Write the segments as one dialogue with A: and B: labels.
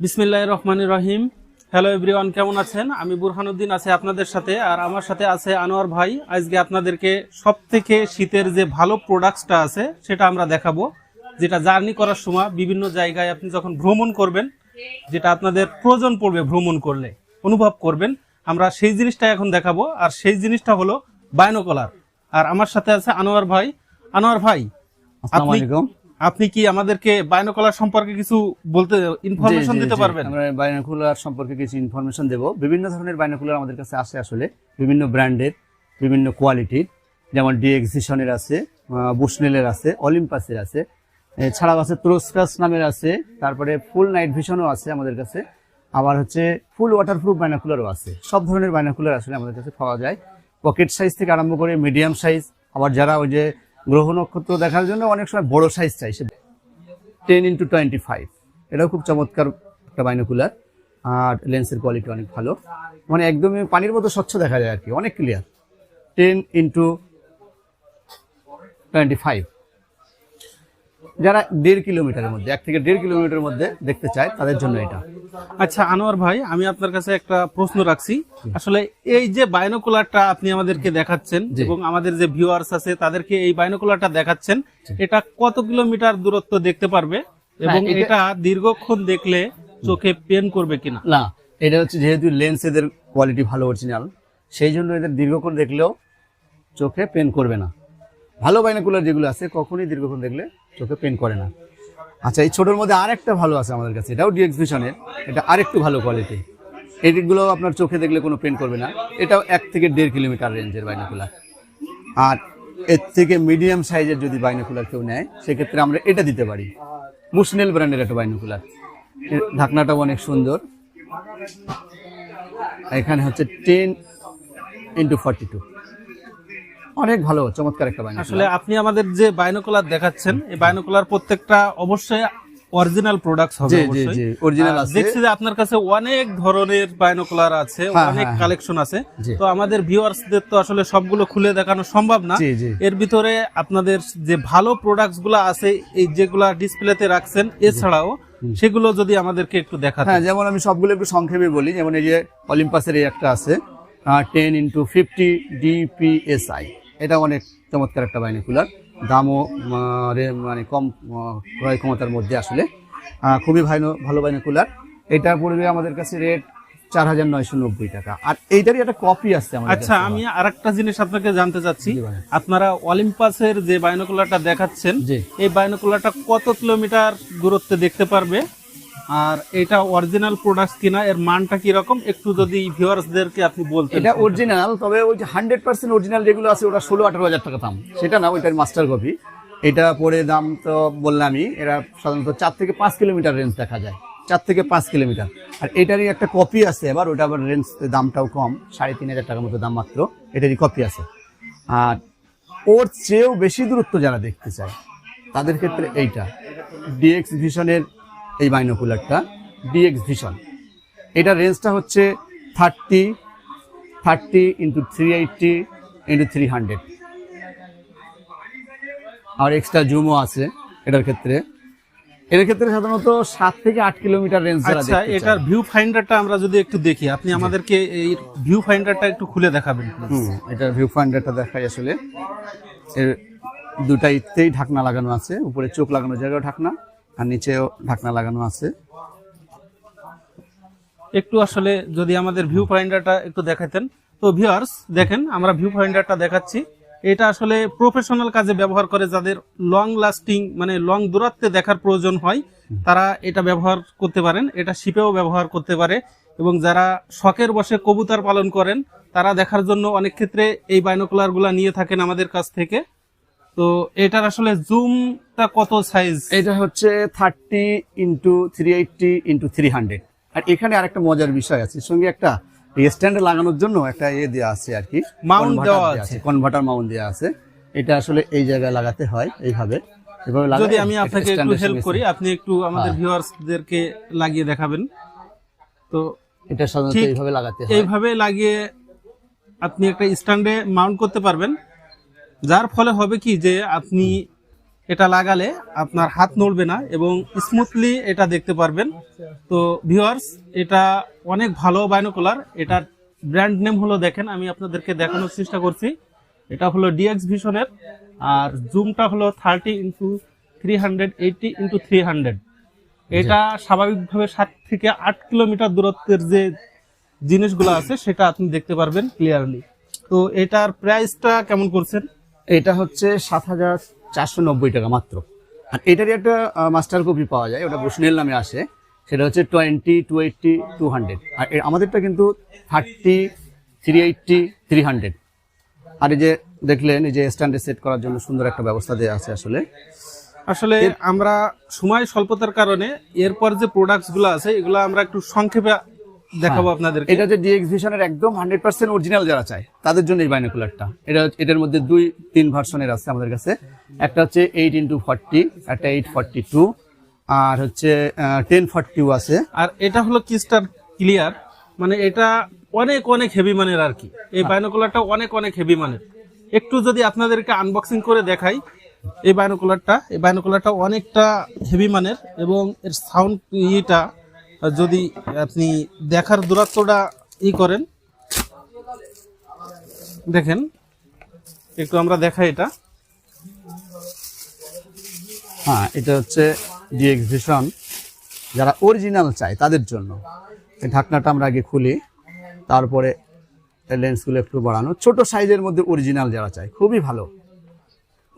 A: বিসমিল্লাহ রহমান রহিম। Hello everyone কেমন আছেন? আমি বুরহানুদ্দিন আছে আপনাদের সাথে আর আমার সাথে আছে আনোয়ার ভাই। আজকে আপনাদেরকে সব থেকে শীতের যে ভালো প্রোডাক্টসটা আছে সেটা আমরা দেখাবো যেটা জার্নি করার সময় বিভিন্ন জায়গায় আপনি যখন ভ্রমণ করবেন যেটা আপনাদের প্রয়োজন পড়বে ভ্রমণ করলে অনুভব করবেন। আমরা সেই জিনিসটা এখন দেখাবো আর সেই জিনিসটা হলো বায়নোকলার আর আমার সাথে আছে আনোয়ার ভাই। আনোয়ার ভাই
B: আসসালামু
A: আপনি- কি আমাদেরকে বায়নোকলার সম্পর্কে কিছু বলতে ইনফরমেশন দিতে পারবেন?
B: আমরা বাইনোকুলার সম্পর্কে কিছু ইনফরমেশন দেব। বিভিন্ন ধরনের বাইনোকুলার আমাদের কাছে আসে আসলে। বিভিন্ন ব্র্যান্ডের বিভিন্ন কোয়ালিটির। যেমন ডিএক্সিশনের আছে বুশনেলের আছে অলিম্পাসের আছে। এছাড়াও আছে ত্রোস্কাস নামের আছে। তারপরে ফুল নাইট ভিশনও আছে আমাদের কাছে। আবার হচ্ছে ফুল ওয়াটারপ্রুফ বাইনোকুলারও আছে। সব ধরনের বাইনোকুলার আসলে আমাদের কাছে পাওয়া যায়। পকেট সাইজ থেকে আরম্ভ করে মিডিয়াম সাইজ আবার যারা ওই যে গ্রহ নক্ষত্র দেখার জন্য অনেক সময় বড় সাইজ চাই। সে টেন ইন্টু টোয়েন্টি ফাইভ এটাও খুব চমৎকার একটা বাইনোকুলার আর লেন্সের কোয়ালিটি অনেক ভালো। মানে একদমই পানির মতো স্বচ্ছ দেখা যায় আর কি। অনেক clear ten into twenty five যারা দেড় কিলোমিটারের মধ্যে এক থেকে দেড় কিলোমিটারের মধ্যে দেখতে চায় তাদের জন্য এটা।
A: আচ্ছা আনোয়ার ভাই আমি আপনার কাছে একটা প্রশ্ন রাখছি। আসলে এই যে বায়নোকুলারটা আপনি আমাদেরকে দেখাচ্ছেন এবং আমাদের যে ভিউয়ার্স আছে তাদেরকে এই বায়নোকুলারটা দেখাচ্ছেন এটা কত কিলোমিটার দূরত্ব দেখতে পারবে? এবং
B: এটা-
A: এটা দীর্ঘক্ষণ দেখলে চোখে পেন করবে কিনা?
B: না এটা হচ্ছে যেহেতু লেন্স এদের কোয়ালিটি ভালো অরিজিনাল সেই জন্য এদের দীর্ঘক্ষণ দেখলেও চোখে পেন করবে না। ভালো বাইনাকুলার যেগুলো আছে কখনই দীর্ঘক্ষণ দেখলে চোখে পেন করে না। আচ্ছা এই ছোটোর মধ্যে আরেকটা ভালো আছে আমাদের কাছে, এটাও ডিএক্সভিশনের এটা আরেকটু ভালো কোয়ালিটি এদিকগুলো আপনার চোখে দেখলে কোনো পেন করবে না, এটাও এক থেকে দেড় কিলোমিটার রেঞ্জের বাইনাকুলার। আর এর থেকে মিডিয়াম সাইজের যদি বাইনাকুলার কেউ নেয়, সেক্ষেত্রে আমরা এটা দিতে পারি। মুসনেল ব্র্যান্ডের একটা বাইনাকুলার। ঢাকনাটাও অনেক সুন্দর। এখানে হচ্ছে টেন ইন্টু ফর্টি টু অনেক ভালো চমৎকার একটা বাইনাকুলার
A: আসলে আপনি আমাদের যে বাইনোকুলার দেখাচ্ছেন এই বায়নোকুলার প্রত্যেকটা অবশ্যই অরিজিনাল প্রোডাক্টস হবে
B: জি, জি,
A: আর
B: আছে।
A: দেখছি যে আপনার কাছে অনেক ধরনের বায়নোকুলার আছে
B: হ্যাঁ,
A: অনেক
B: হ্যাঁ,
A: কালেকশন আছে। তো আমাদের ভিউয়ার্সদের তো আসলে সবগুলো খুলে দেখানো সম্ভব না। এর ভিতরে আপনাদের যে ভালো প্রোডাক্টসগুলো আছে এই যেগুলা ডিসপ্লেতে রাখছেন এছাড়াও সেগুলো যদি আমাদেরকে একটু দেখাতেন
B: হ্যাঁ যেমন আমি সবগুলো একটু সংক্ষেপে বলি যেমন এই যে অলিম্পাসের এই একটা আছে টেন ইন্টু ফিফটি ডিপিএসআই এটা অনেক চমৎকার একটা বাইনাকুলার দামও মানে কম ক্রয় ক্ষমতার মধ্যে আসলে। খুবই ভালো ভালো বাইনাকুলার এটা পড়বে আমাদের কাছে রেট চার হাজার নয়শো নব্বই টাকা। আর এইটারই একটা কপি আসছে
A: আচ্ছা। আমি আরেকটা জিনিস আপনাকে জানতে চাচ্ছি। আপনারা অলিম্পাসের যে বায়নোকুলারটা দেখাচ্ছেন। এই বায়নোকুলারটা কত কিলোমিটার দূরত্বে দেখতে পারবে? আর এটা অরিজিনাল প্রোডাক্ট কিনা এর মানটা কি রকম একটু যদি ভিউয়ার্সদেরকে আপনি বলতেন
B: এটা অরিজিনাল তবে ওই যে হান্ড্রেড পার্সেন্ট অরিজিনাল যেগুলো আছে ওটা ষোলো আঠারো হাজার টাকা দাম। সেটা না ওইটার মাস্টার কপি এটা পরে দাম তো বললামই এরা সাধারণত চার থেকে পাঁচ কিলোমিটার রেঞ্জ দেখা যায়। চার থেকে পাঁচ কিলোমিটার। আর এটারই একটা কপি আছে এবার ওটা আবার রেঞ্জ দামটাও কম সাড়ে তিন হাজার টাকার মতো দাম মাত্র এটারই কপি আছে। আর ওর চেয়েও বেশি দূরত্ব যারা দেখতে চায় তাদের ক্ষেত্রে এইটা। ডিএক্স ভিশনের এই বাইনোকুলারটা ডিএক্স ভিশন এটা রেঞ্জটা হচ্ছে thirty thirty into three eighty into three hundred আর এক্সট্রা জুমও আছে এটার ক্ষেত্রে। এর ক্ষেত্রে সাধারণত সাত থেকে আট কিলোমিটার রেঞ্জ
A: আচ্ছা এটার ভিউ ফাইন্ডারটা আমরা যদি একটু দেখি আপনি আমাদেরকে এই ভিউ ফাইন্ডারটা একটু খুলে দেখাবেন
B: এটার ভিউ ফাইন্ডারটা দেখাই আসলে। এর দুটাইতেই ঢাকনা লাগানো আছে উপরে চোখ লাগানো জায়গাও ঢাকনা। আর নিচেও ঢাকনা লাগানো আছে।
A: একটু আসলে যদি আমাদের ভিউ ফাইন্ডারটা একটু দেখাতেন। তো ভিউয়ার্স দেখেন, আমরা ভিউ ফাইন্ডারটা দেখাচ্ছি। এটা আসলে প্রফেশনাল কাজে ব্যবহার করে যাদের লং লাস্টিং মানে লং দূরত্বে দেখার প্রয়োজন হয়, তারা এটা ব্যবহার করতে পারেন। এটা শিপেও ব্যবহার করতে পারে। এবং যারা শখের বসে কবুতর পালন করেন, তারা দেখার জন্য অনেক ক্ষেত্রে এই বাইনোকুলারগুলা নিয়ে থাকেন আমাদের কাছ থেকে। তো এটার আসলে জুমটা কত সাইজ
B: এটা হচ্ছে thirty into three eighty into three hundred আর এখানে আরেকটা মজার বিষয় আছে সঙ্গে একটা স্ট্যান্ডে লাগানোর জন্য একটা ইয়ে দেওয়া আছে আর কি। Converter
A: দেওয়া আছে।
B: কনভার্টার মাউন্ট দেওয়া আছে। এটা আসলে এই জায়গায় লাগাতে হয় এইভাবে।
A: যদি আমি আপনাকে একটু হেল্প করি আপনি একটু আমাদের
B: হ্যাঁ।
A: ভিউয়ার্সদেরকে লাগিয়ে দেখাবেন। তো
B: এটা সাধারণত এইভাবে লাগাতে হয়।
A: এইভাবে লাগিয়ে আপনি একটা স্ট্যান্ডে মাউন্ট করতে পারবেন। যার ফলে হবে কি যে আপনি এটা লাগালে আপনার হাত নড়বে না এবং স্মুথলি এটা দেখতে পারবেন। তো ভিউয়ার্স এটা অনেক ভালো বাইনোকুলার এটার ব্র্যান্ড নেম হলো দেখেন আমি আপনাদেরকে দেখানোর চেষ্টা করছি। এটা হলো ডিএক্স ভিশনের আর জুমটা হলো thirty into three hundred eighty into three hundred এটা স্বাভাবিকভাবে সাত থেকে আট কিলোমিটার দূরত্বের যে জিনিসগুলো আছে সেটা আপনি দেখতে পারবেন ক্লিয়ারলি তো এটার প্রাইসটা কেমন করছেন?
B: এটা হচ্ছে সাত হাজার চারশো নব্বই টাকা মাত্র। আর এটারই একটা মাস্টার কপি পাওয়া যায় ওটা বুশনেল নামে আসে। সেটা হচ্ছে twenty two eighty two hundred. আর আমাদেরটা কিন্তু thirty three eighty three hundred. আর এই যে দেখলেন এই যে স্ট্যান্ডে সেট করার জন্য সুন্দর একটা ব্যবস্থা দেওয়া আছে আসলে।
A: আসলে আমরা সময় স্বল্পতার কারণে এরপর যে প্রোডাক্টসগুলো আছে এগুলো আমরা একটু সংক্ষেপে দেখাবো আপনাদের
B: এটা যে ডিএক্স ভিশনের একদম হান্ড্রেড পার্সেন্ট অরিজিনাল যারা চায় তাদের জন্য এই বাইনোকুলারটা এটা এটার মধ্যে দুই তিন ভার্সনের আছে আমাদের কাছে। একটা হচ্ছে এইট ইন্টু ফর্টি একটা এইট ফর্টি টু আর হচ্ছে টেন ফর্টিও আছে।
A: আর এটা হলো কিস্টার ক্লিয়ার। মানে এটা অনেক অনেক হেভি মানের আর কি। এই বাইনোকুলারটা অনেক অনেক হেভি মানের। একটু যদি আপনাদেরকে আনবক্সিং করে দেখাই এই বাইনোকুলারটা এই বাইনোকুলারটা অনেকটা হেভি মানের এবং এর সাউন্ড ইটা যদি আপনি দেখার দূরত্বটা ই করেন, দেখেন, একটু আমরা দেখাই এটা।
B: হ্যাঁ এটা হচ্ছে ডিএক্স ভিশন যারা অরিজিনাল চায় তাদের জন্য। এই ঢাকনাটা আমরা আগে খুলি, তারপরে লেন্সগুলো একটু বাড়ানো। ছোট সাইজের মধ্যে অরিজিনাল যারা চায়, খুবই ভালো।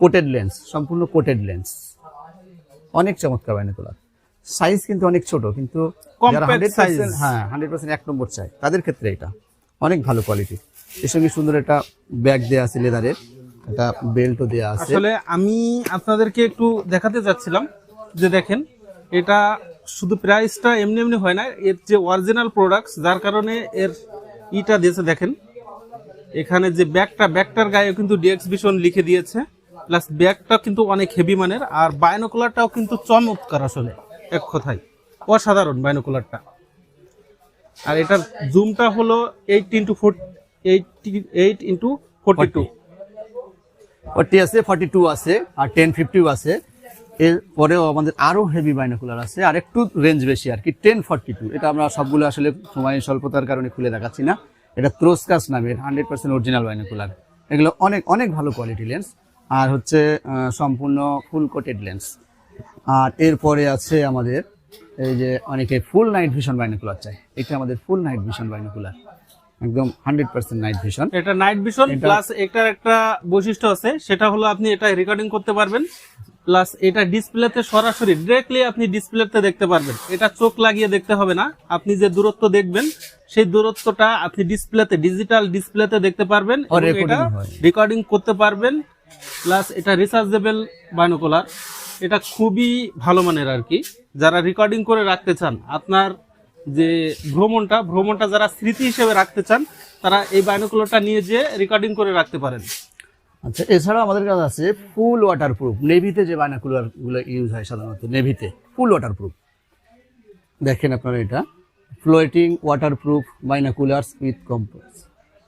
B: কোটেড লেন্স সম্পূর্ণ কোটেড লেন্স অনেক চমৎকার বাইনোকুলার সাইজ কিন্তু অনেক ছোট কিন্তু যারা
A: Compact
B: 100% হ্যাঁ হান্ড্রেড পার্সেন্ট এক নম্বর চাই তাদের ক্ষেত্রে এটা অনেক ভালো কোয়ালিটি এর সঙ্গে সুন্দর একটা ব্যাগ দেওয়া আছে লেদারের একটা বেল্টও দেওয়া আছে।
A: আসলে আমি আপনাদেরকে একটু দেখাতে চাচ্ছিলাম যে দেখেন এটা শুধু প্রাইসটা এমনি এমনি হয় না এর যে অরিজিনাল প্রোডাক্টস যার কারণে এর ইটা দিয়েছে দেখেন। এখানে যে ব্যাগটা ব্যাগটার গায়ে কিন্তু ডিএক্স ভিশন লিখে দিয়েছে প্লাস ব্যাগটা কিন্তু অনেক হেভি মানের আর বায়নোকুলারটাও কিন্তু চমৎকার আসলে। এক কথায় অসাধারণ বায়োনোকুলারটা আর এটার জুমটা হলো eight into four eight eight into forty two
B: forty আছে ফর্টি টু আছে, আর টেন ফিফটিও আছে। এর পরেও আমাদের আরও হেভি বাইনোকুলার আছে, আর একটু রেঞ্জ বেশি আর কি টেন ফর্টি টু এটা আমরা সবগুলো আসলে সময় স্বল্পতার কারণে খুলে দেখাচ্ছি না। এটা ত্রোসকাস নামের হান্ড্রেড পার্সেন্ট অরিজিনাল বাইনোকুলার এগুলো অনেক অনেক ভালো কোয়ালিটি লেন্স আর হচ্ছে সম্পূর্ণ ফুল কোটেড লেন্স আর এরপরে আছে আমাদের এই যে অনেকে ফুল নাইট ভিশন বাইনোকুলার চাই এটা আমাদের ফুল নাইট ভিশন বাইনোকুলার একদম হান্ড্রেড পার্সেন্ট নাইট ভিশন
A: এটা নাইট ভিশন প্লাস এটার একটা বৈশিষ্ট্য আছে সেটা হলো আপনি এটা রেকর্ডিং করতে পারবেন প্লাস এটা ডিসপ্লেতে সরাসরি ডিরেক্টলি আপনি ডিসপ্লেতে দেখতে পারবেন। এটা চোখ লাগিয়ে দেখতে হবে না আপনি যে দূরত্ব দেখবেন সেই দূরত্বটা আপনি ডিসপ্লেতে ডিজিটাল ডিসপ্লেতে দেখতে পারবেন এটা রেকর্ডিং করতে পারবেন প্লাস এটা রিচার্জেবল বাইনোকুলার এটা খুবই ভালো মানের আর কি। যারা রেকর্ডিং করে রাখতে চান, আপনার যে ভ্রমণটা ভ্রমণটা যারা স্মৃতি হিসেবে রাখতে চান, তারা এই বাইনোকুলারটা নিয়ে যেয়ে রেকর্ডিং করে রাখতে পারেন।
B: আচ্ছা এছাড়াও আমাদের কাছে আছে ফুল ওয়াটার প্রুফ নেভিতে যে বায়নাকুলারগুলো ইউজ হয় সাধারণত, নেভিতে। ফুল ওয়াটার প্রুফ দেখেন আপনারা এটা। Floating water proof binoculars with compass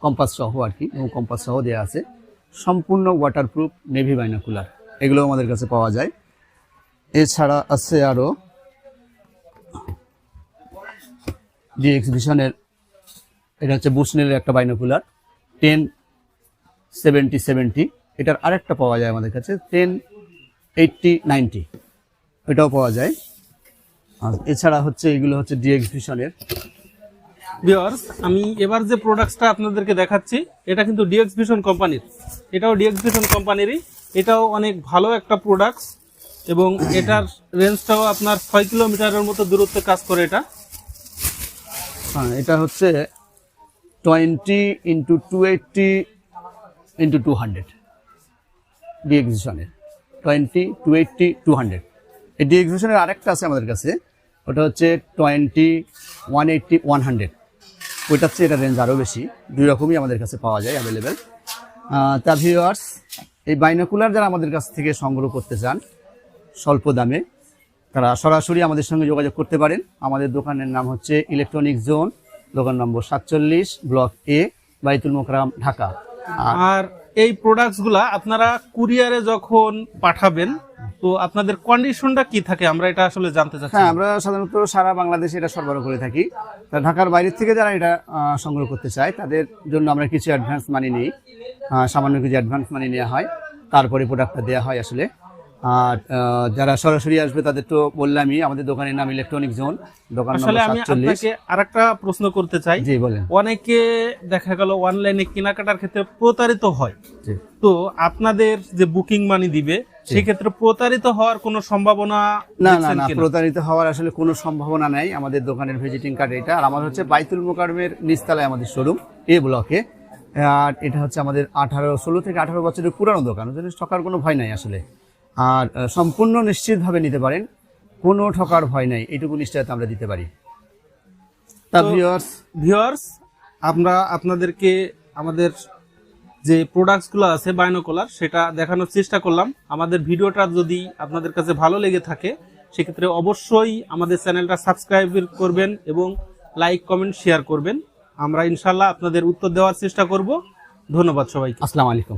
B: compass সহ আর কি কম্পাস সহ দেওয়া আছে। সম্পূর্ণ ওয়াটারপ্রুফ নেভি বাইনাকুলার এগুলো আমাদের কাছে পাওয়া যায়। এছাড়া আছে আরও জি এক্সিবিশনের এটা হচ্ছে বুশনেলের একটা বাইনোকুলার টেন সেভেন্টি সেভেন্টি এটার আরেকটা পাওয়া যায় আমাদের কাছে টেন এইটটি নাইনটি এটাও পাওয়া যায়। আর এছাড়া হচ্ছে, এগুলো হচ্ছে ডিএক্স ভিশনের
A: ভিওয়ার্স আমি এবার যে প্রোডাক্টসটা আপনাদেরকে দেখাচ্ছি, এটা কিন্তু ডিএক্স ভিশন কোম্পানির। এটাও ডিএক্স ভিশন কোম্পানিরই। এটাও অনেক ভালো একটা প্রোডাক্টস এবং এটার রেঞ্জটাও আপনার ছয় কিলোমিটারের মতো দূরত্বে কাজ করে এটা।
B: হ্যাঁ এটা হচ্ছে twenty into two eighty into two hundred DX ভিশনের twenty two eighty two hundred এই ডিএক্স ভিশনের আরেকটা আছে আমাদের কাছে। ওটা হচ্ছে twenty one eighty one hundred ওইটার চেয়ে এটা রেঞ্জ আরও বেশি। দুই রকমই আমাদের কাছে পাওয়া যায় অ্যাভেলেবেল তা ভিউয়ার্স এই বাইনোকুলার যারা আমাদের কাছ থেকে সংগ্রহ করতে চান, স্বল্প দামে, তারা সরাসরি আমাদের সঙ্গে যোগাযোগ করতে পারেন। আমাদের দোকানের নাম হচ্ছে ইলেকট্রনিক জোন দোকান নম্বর সাতচল্লিশ ব্লক এ বাইতুল মোকরাম ঢাকা। আর
A: এই প্রোডাক্টসগুলা আপনারা কুরিয়ারে যখন পাঠাবেন, তো আপনাদের কন্ডিশনটা কি থাকে? আমরা এটা আসলে জানতে চাচ্ছি।
B: হ্যাঁ আমরা সাধারণত সারা বাংলাদেশে এটা সরবরাহ করে থাকি। ঢাকার বাইরের থেকে যারা এটা সংগ্রহ করতে চায়, তাদের জন্য আমরা কিছু অ্যাডভান্স মানি নিই। সামান্য কিছু অ্যাডভান্স মানি নেওয়া হয়। তারপরে প্রোডাক্টটা দেওয়া হয় আসলে। আর যারা সরাসরি আসবে তাদের তো বললামই আমাদের দোকানের নাম ইলেকট্রনিক জোন দোকান
A: আসলে আমি আপনাকে আরেকটা প্রশ্ন করতে চাই।
B: জি বলেন।
A: অনেকে দেখা গেল অনলাইনে কেনাকাটার ক্ষেত্রে প্রতারিত হয়।
B: জি।
A: তো আপনাদের যে বুকিং মানি দিবে সেক্ষেত্রে প্রতারিত হওয়ার কোনো সম্ভাবনা
B: না না না প্রতারিত হওয়ার আসলে কোনো সম্ভাবনা নাই। আমাদের দোকানের ভিজিটিং কার্ড এটা। আর আমার হচ্ছে বাইতুল মোকারমের নিচতলায় আমাদের শোরুম এ ব্লকে আর এটা হচ্ছে আমাদের আঠারো ষোলো থেকে আঠারো বছরের পুরানো দোকান। ঠকার কোনো ভয় নাই আসলে। আর সম্পূর্ণ নিশ্চিতভাবে নিতে পারেন। কোনো ঠকার ভয় নাই। এইটুকু নিশ্চয়তা আমরা দিতে পারি।
A: তা
B: ভিউয়ার্স
A: ভিউয়ার্স আমরা আপনাদেরকে আমাদের যে প্রোডাক্টসগুলো আছে বায়োনোকুলার সেটা দেখানোর চেষ্টা করলাম। আমাদের ভিডিওটা যদি আপনাদের কাছে ভালো লেগে থাকে সেক্ষেত্রে অবশ্যই আমাদের চ্যানেলটা সাবস্ক্রাইব করবেন এবং লাইক কমেন্ট শেয়ার করবেন। আমরা ইনশাল্লাহ আপনাদের উত্তর দেওয়ার চেষ্টা করব। ধন্যবাদ সবাইকে।
B: আসসালামু আলাইকুম।